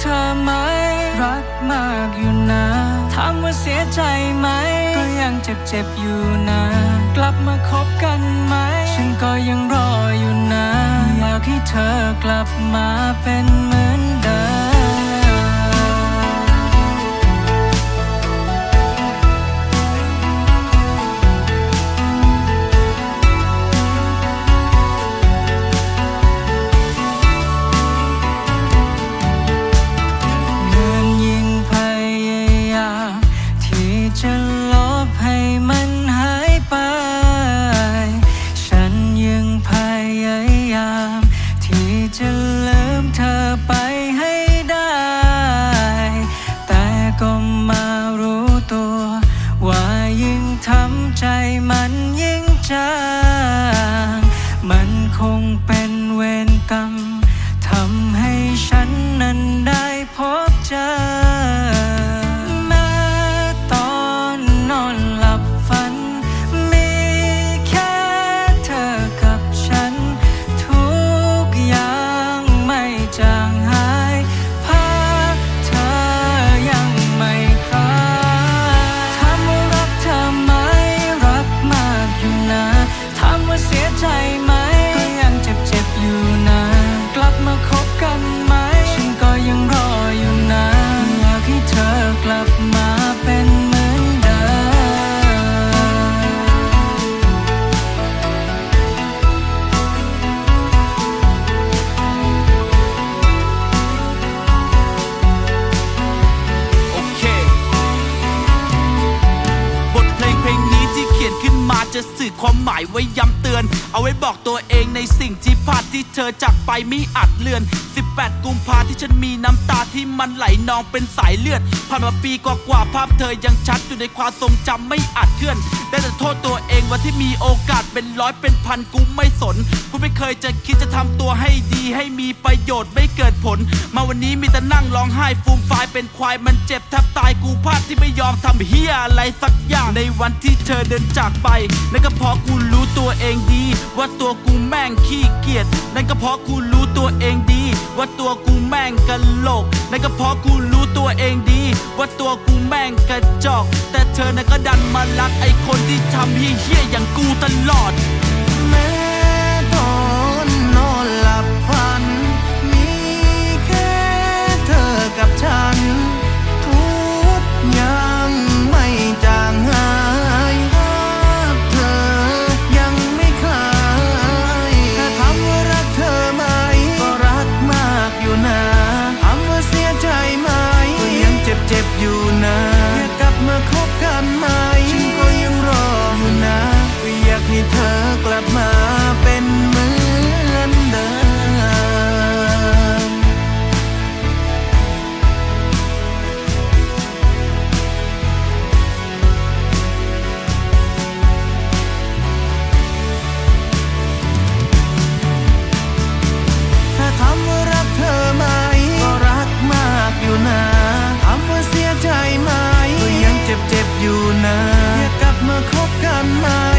เธอไหม รักมากอยู่นะถามว่าเสียใจไหม ก็ยังเจ็บเจ็บอยู่นะ กลับมาคบกันไหม ฉันก็ยังรออยู่นะ อยากให้เธอกลับมาเป็นเหมือน จะลืมเธอไปให้ได้ แต่ก็มารู้ตัว ว่ายิ่งทำใจมันยิ่งจาง มันคงเป็น จะสื่อความหมายไว้ย้ำเตือน เอาไว้บอกตัวเองในสิ่งที่ ที่เธอจากไปไม่อาจเลือน 18 กุมภาที่ฉันมีน้ำตาที่มันไหลนองเป็นสายเลือด ผ่านมาปีกว่าๆภาพเธอยังชัดอยู่ในความทรงจำไม่อาจเคลื่อน ได้แต่โทษตัวเองว่าที่มีโอกาสเป็นร้อยเป็นพันกูไม่สนกูไม่เคยจะคิดจะทำตัวให้ดีให้มีประโยชน์ไม่เกิดผล มาวันนี้มีแต่นั่งร้องไห้ฟูมฟายเป็นควายมันเจ็บแทบตายกูพลาดที่ไม่ยอมทำเฮียอะไรสักอย่างในวันที่เธอเดินจากไปนั่นก็เพราะกูรู้ตัวเองดี ว่าตัวกูแม่งขี้เกียจนั่นก็เพราะกูรู้ตัวเองดี ว่าตัวกูแม่งกะโหลกนั่นก็เพราะกูรู้ตัวเองดี ว่าตัวกูแม่งกระจอก แต่เธอน่นก็ดันมารักไอ้คนที่ทำเฮี้ยๆอย่างกูตลอด อยู่นะอยากกลับมาคบกันใหม